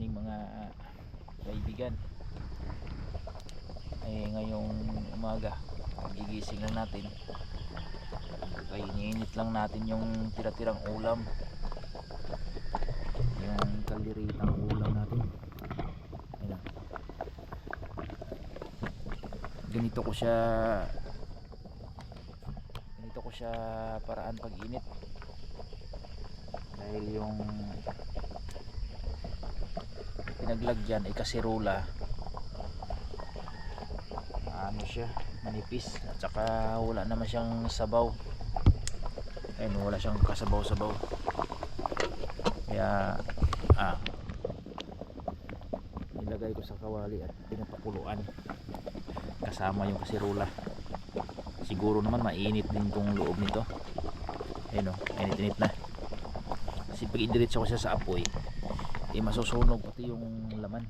morning mga kaibigan. Ay ngayong umaga gigising lang natin. Ay iniinit lang natin yung tira-tirang ulam. Yung kaliritang ulam natin. Ayan. ganito ko siya ganito ko siya paraan pag init dahil yung pinaglagyan ay kasirola ano siya manipis. At saka wala naman siyang sabaw. Ayun wala siyang kasabaw sabaw kaya ah. Nilagay ko sa kawali at pinapakuluan. Kasama yung kasirola siguro naman mainit din tong loob nito. Ayun o init-init na. Kasi pag indiretso ko siya sa apoy eh masusunog pati yung laman.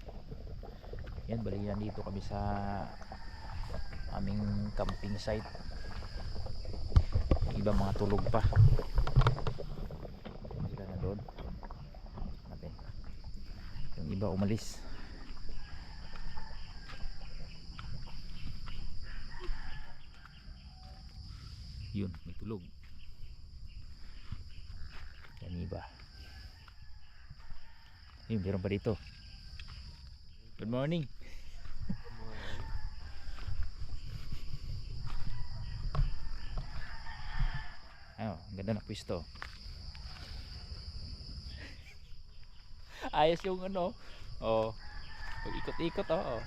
Yan bali yan dito kami sa aming camping site. Iba mga tulog pa. Sila na doon. Natin yung iba umalis. Yun may tulog. Yan iba yun meron pa dito good morning Oh, ang ganda ng pwesto. Ayos yung ano. Oh. Pag ikot-ikot oh. oh.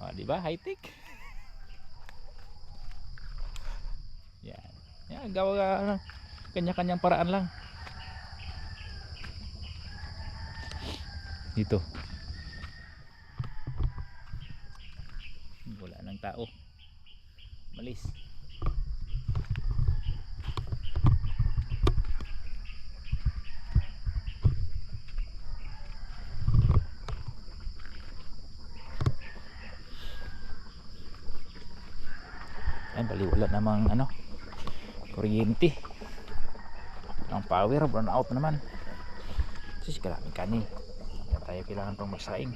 Oh, di ba? High tech. Yan. Yan, gawa ano, kanya-kanyang paraan lang. Dito. Wala nang tao. Malis. Ayan, bali wala namang ano, kuryente. Ang power, burn out naman. Kasi karaming kanin. Tayo kailangan pang magsaing.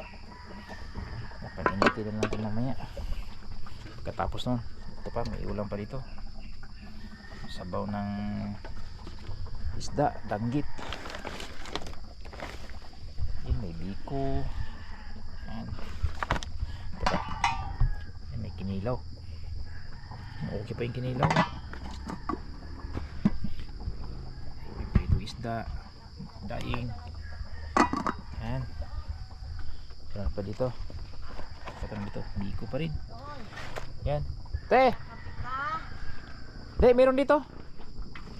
Paninitin na natin mamaya. Katapos nun, ito pa, may ulam pa dito. Sabaw ng isda, danggit. Yan, may biko. Yan. Ito pa. Yan, may kinilaw. Okay pa yung kinilaw. May isda. Daing. Yan. Meron pa dito. Meron dito. Biko pa rin. Yan. Te! Te, meron dito.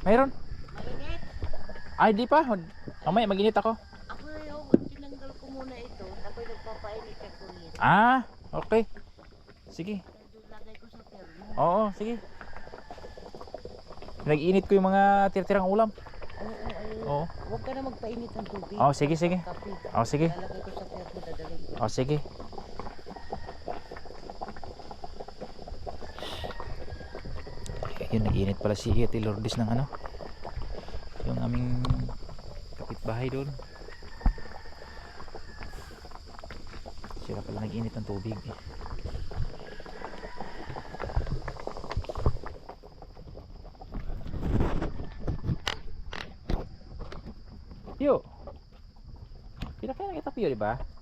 Meron. Mainit. Ay, di pa. Mamaya maginit ako. Ako yung tinanggal ko muna ito, tapos nagpapainit ka kulit. Ah, okay. Sige. Lagay ko sa termo. Oo, sige. Nag-init ko yung mga tira-tirang ulam. Oo. Huwag ka na magpainit ng tubig. Oo, sige, sige. Kape. Oo, sige. Lalagay ko sa termo, dadalhin ko. O, sige. Ayun, nag-init pala si Ate Lourdes ng ano. Yung aming kapitbahay doon. Sila pala nag-init ng tubig. Yo! Pinakain na kita Pio, di ba?